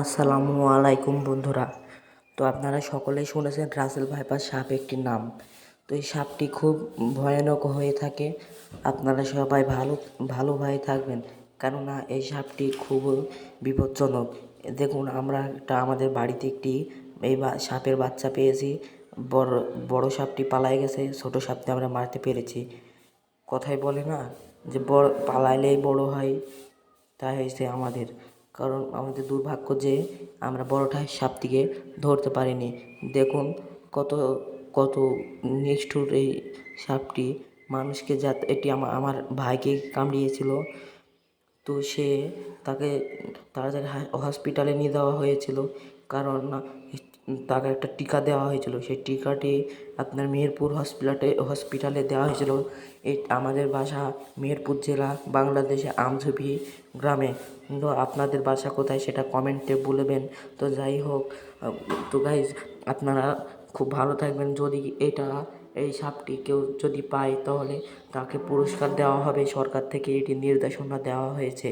আসসালামু আলাইকুম বন্ধুরা। তো আপনারা সকলেই শুনেছেন রাসেল ভাইপার সাপ একটি নাম। তো এই সাপটি খুব ভয়ানক হয়ে থাকে। আপনারা সবাই ভালো ভালোভাবে থাকবেন। কেননা এই সাপটি খুব বিপজ্জনক। দেখুন, আমরা একটা আমাদের বাড়িতে একটি এই সাপের বাচ্চা পেয়েছি। বড় বড় সাপটি পালায় গেছে, ছোট সাপটি আমরা মারতে পেরেছি। কথায় বলে না যে বড় পালাইলেই বড় হয় তাই হয়েছে আমাদের। কারণ আমাদের দুর্ভাগ্য যে আমরা বড়টা সাপটিকে ধরতে পারিনি। দেখুন কত কত নিষ্ঠুর এই সাপটি। মানুষকে যা এটি আমার আমার ভাইকে কামড়িয়েছিল। তো সে তাকে তাড়াতাড়ি হসপিটালে নিয়ে যাওয়া হয়েছিল। কারণ তাকে একটা টিকা দেওয়া হয়েছিল। সেই টিকাটি আপনার মেহেরপুর হসপিটালে হসপিটালে দেওয়া হয়েছিল। এই আমাদের বাসা মেহেরপুর জেলা বাংলাদেশে আমঝুপি গ্রামে। কিন্তু আপনাদের বাসা কোথায় সেটা কমেন্টে বলবেন। তো যাই হোক, তো গাইজ আপনারা খুব ভালো থাকবেন। যদি এটা, এই সাপটি কেউ যদি পায় তাহলে তাকে পুরস্কার দেওয়া হবে। সরকার থেকে এটি নির্দেশনা দেওয়া হয়েছে।